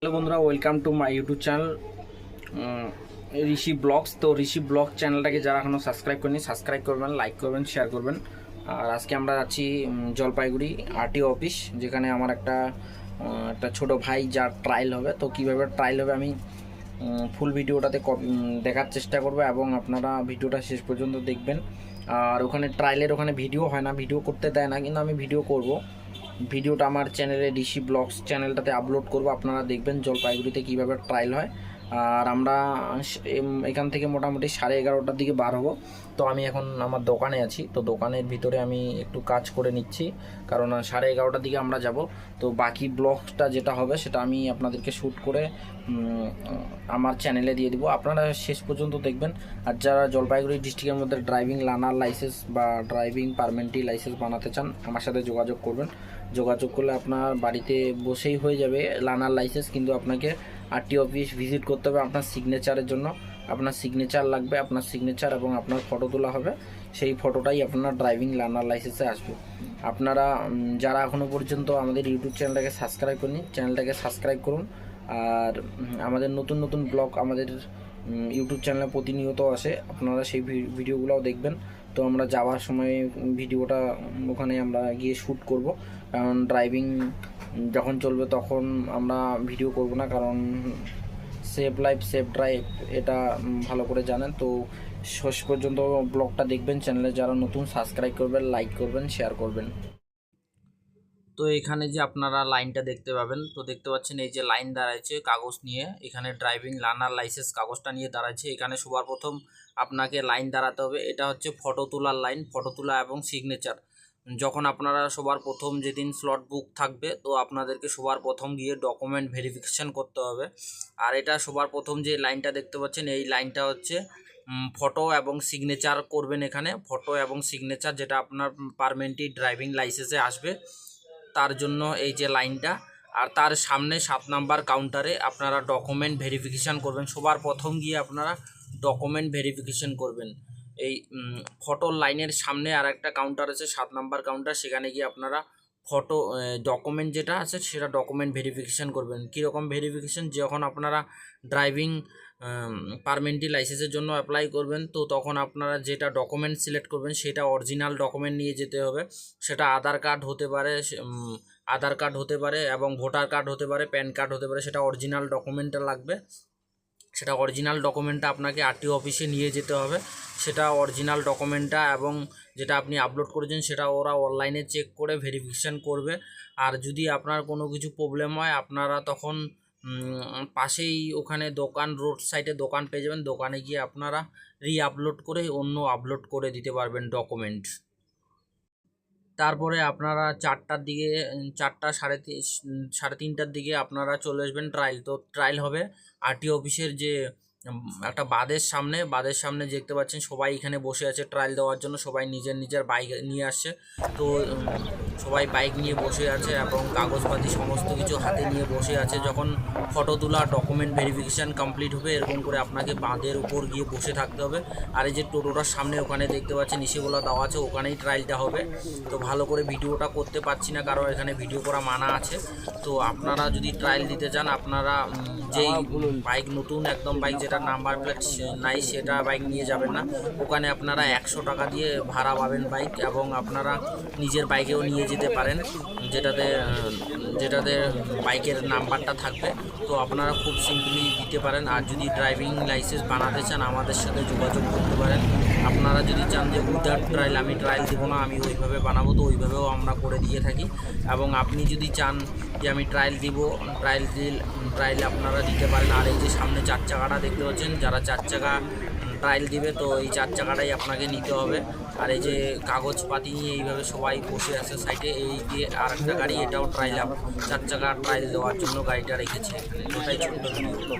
Hello বন্ধুরা welcome to my YouTube channel Rishi blogs. তো Rishi blog চ্যানেলটাকে যারা এখনও সাবস্ক্রাইব করেনি সাবস্ক্রাইব করবেন লাইক করবেন শেয়ার করবেন। আর আজকে আমরা যাচ্ছি জলপাইগুড়ি আরটিও অফিস যেখানে আমার একটা একটা ছোট ভাই যার ট্রায়াল হবে। তো কীভাবে ট্রায়াল হবে আমি ফুল ভিডিওটাতে দেখার চেষ্টা করব এবং আপনারা ভিডিওটা শেষ পর্যন্ত দেখবেন। আর ওখানে ট্রায়ালের ওখানে ভিডিও হয় না ভিডিও করতে দেয় না, কিন্তু আমি ভিডিও করব। ভিডিওটা আমার চ্যানেলে ডিসি ব্লগস চ্যানেলটাতে আপলোড করব। আপনারা দেখবেন জলপাইগুড়িতে কীভাবে ট্রায়াল হয়। আর আমরা এখান থেকে মোটামুটি সাড়ে এগারোটার দিকে বার হব। তো আমি এখন আমার দোকানে আছি। তো দোকানের ভিতরে আমি একটু কাজ করে নিচ্ছি। কারণ সাড়ে এগারোটার দিকে আমরা যাব। তো বাকি ব্লগটা যেটা হবে, সেটা আমি আপনাদেরকে শ্যুট করে আমার চ্যানেলে দিয়ে দিব। আপনারা শেষ পর্যন্ত দেখবেন। আর যারা জলপাইগুড়ি ডিস্ট্রিক্টের মধ্যে ড্রাইভিং লার্নার লাইসেন্স বা ড্রাইভিং পারমেন্টি লাইসেন্স বানাতে চান, আমার সাথে যোগাযোগ করবেন। যোগাযোগ করলে আপনার বাড়িতে বসেই হয়ে যাবে লার্নার লাইসেন্স কিন্তু আপনাকে আরটি অফিস ভিজিট করতে হবে আপনার সিগনেচারের জন্য। আপনার সিগনেচার লাগবে, আপনার সিগনেচার এবং আপনার ফটো তোলা হবে। সেই ফটোটাই আপনার ড্রাইভিং লার্নার লাইসেন্সে আসবে। আপনারা যারা এখনও পর্যন্ত আমাদের ইউটিউব চ্যানেলটাকে সাবস্ক্রাইব করেনি চ্যানেলটাকে সাবস্ক্রাইব করুন। আর আমাদের নতুন নতুন ব্লগ আমাদের ইউটিউব চ্যানেলে প্রতিনিয়ত আসে। আপনারা সেই ভিডিওগুলোও দেখবেন। তো আমরা যাওয়ার সময় ভিডিওটা ওখানে আমরা গিয়ে শ্যুট করব। কারণ ড্রাইভিং যখন চলবে তখন আমরা ভিডিও করব না, কারণ সেফ লাইফ সেফ ড্রাইভ এটা ভালো করে জানেন। তো শেষ পর্যন্ত ব্লগটা দেখবেন চ্যানেলে যারা নতুন সাবস্ক্রাইব করবেন লাইক করবেন শেয়ার করবেন। তো এখানে যে আপনারা লাইনটা দেখতে পাবেন, তো দেখতে পাচ্ছেন এই যে লাইন দাঁড়াইছে কাগজ নিয়ে। এখানে ড্রাইভিং লার্নার লাইসেন্স কাগজটা নিয়ে দাঁড়াচ্ছে এখানে সবার প্রথম আপনাকে লাইন দাঁড়াতে হবে। এটা হচ্ছে ফটো তোলার লাইন, ফটো তোলা এবং সিগনেচার। যখন আপনারা সবার প্রথম যেদিন স্লট বুক থাকবে, তো আপনাদেরকে সবার প্রথম গিয়ে ডকুমেন্ট ভেরিফিকেশন করতে হবে। আর এটা সবার প্রথম যে লাইনটা দেখতে পাচ্ছেন, এই লাইনটা হচ্ছে ফটো এবং সিগনেচার করবেন এখানে। ফটো এবং সিগনেচার যেটা আপনার পারমেন্টলি ড্রাইভিং লাইসেন্সে আসবে। তার জন্য এই যে লাইনটা। আর তার সামনে সাত নাম্বার কাউন্টারে আপনারা ডকুমেন্ট ভেরিফিকেশান করবেন। সবার প্রথম গিয়ে আপনারা ডকুমেন্ট ভেরিফিকেশান করবেন। এই ফটোর লাইনের সামনে আর একটা কাউন্টার আছে, সাত নাম্বার কাউন্টার সেখানে গিয়ে আপনারা ফটো ডকুমেন্ট যেটা আছে, সেটা ডকুমেন্ট ভেরিফিকেশান করবেন। কীরকম ভেরিফিকেশান যখন আপনারা ড্রাইভিং পারমেন্টি লাইসেন্সের জন্য অ্যাপ্লাই করবেন। তো তখন আপনারা যেটা ডকুমেন্ট সিলেক্ট করবেন, সেটা অরিজিনাল ডকুমেন্ট নিয়ে যেতে হবে। সেটা আধার কার্ড হতে পারে আধার কার্ড হতে পারে এবং ভোটার কার্ড হতে পারে প্যান কার্ড হতে পারে, সেটা অরিজিনাল ডকুমেন্টটা লাগবে। সেটা অরিজিনাল ডকুমেন্টটা আপনাকে আরটিও অফিসে নিয়ে যেতে হবে। সেটা অরিজিনাল ডকুমেন্টটা এবং যেটা আপনি আপলোড করেছেন, সেটা ওরা অনলাইনে চেক করে ভেরিফিকেশান করবে। আর যদি আপনার কোনো কিছু প্রবলেম হয়, আপনারা তখন পাশেই ওখানে দোকান রোড সাইডে দোকান পেয়ে যাবেন। দোকানে গিয়ে আপনারা রি আপলোড করে অন্য আপলোড করে দিতে পারবেন ডকুমেন্ট তারপরে আপনারা চারটার দিকে, চারটা সাড়ে সাড়ে তিনটার দিকে আপনারা চলে আসবেন ট্রায়াল তো ট্রায়াল হবে। আরটি অফিসের যে একটা বাদের সামনে বাদের সামনে দেখতে পাচ্ছেন সবাই এখানে বসে আছে ট্রায়াল দেওয়ার জন্য সবাই নিজের নিজের বাইক নিয়ে আসছে। তো সবাই বাইক নিয়ে বসে আছে এবং কাগজপাতি সমস্ত কিছু হাতে নিয়ে বসে আছে। যখন ফটো তোলা ডকুমেন্ট ভেরিফিকেশান কমপ্লিট হবে এরকম করে আপনাকে বাঁধের উপর গিয়ে বসে থাকতে হবে। আর এই যে টোটোটার সামনে ওখানে দেখতে পাচ্ছেন ইসেগুলো দেওয়া আছে ওখানেই ট্রায়ালটা হবে। তো ভালো করে ভিডিওটা করতে পারছি না কারণ এখানে ভিডিও করা মানা আছে। তো আপনারা যদি ট্রায়াল দিতে চান আপনারা যেই বাইক নতুন একদম বাইক যেটা নাম্বার প্লেট নাই সেটা বাইক নিয়ে যাবেন না। ওখানে আপনারা একশো টাকা দিয়ে ভাড়া পাবেন বাইক এবং আপনারা নিজের বাইকেও নিয়ে যেতে পারেন, যেটাতে যেটাতে বাইকের নাম্বারটা থাকবে। তো আপনারা খুব সিম্পলি দিতে পারেন। আর যদি ড্রাইভিং লাইসেন্স বানাতে চান, আমাদের সাথে যোগাযোগ করতে পারেন। আপনারা যদি চান যে উইদাউট ট্রায়াল আমি ট্রায়াল দেবো না, আমি ওইভাবে বানাবো, তো ওইভাবেও আমরা করে দিয়ে থাকি। এবং আপনি যদি চান যে, আমি ট্রায়াল দিব, ট্রায়াল দিল, ট্রায়াল আপনারা দিতে পারেন। আর এই যে, সামনে চার চাকাটা দেখতে পাচ্ছেন, যারা চার চাকা ট্রায়াল দিবে, তো এই চার চাকাটাই আপনাকে নিতে হবে। আর এই যে, কাগজপাতি নিয়ে এইভাবে সবাই বসে আছে সাইডে, এই যে আর একটা গাড়ি, এটাও ট্রায়াল চার চাকা ট্রায়াল দেওয়ার জন্য গাড়িটা রেখেছে। এখানে ওটাই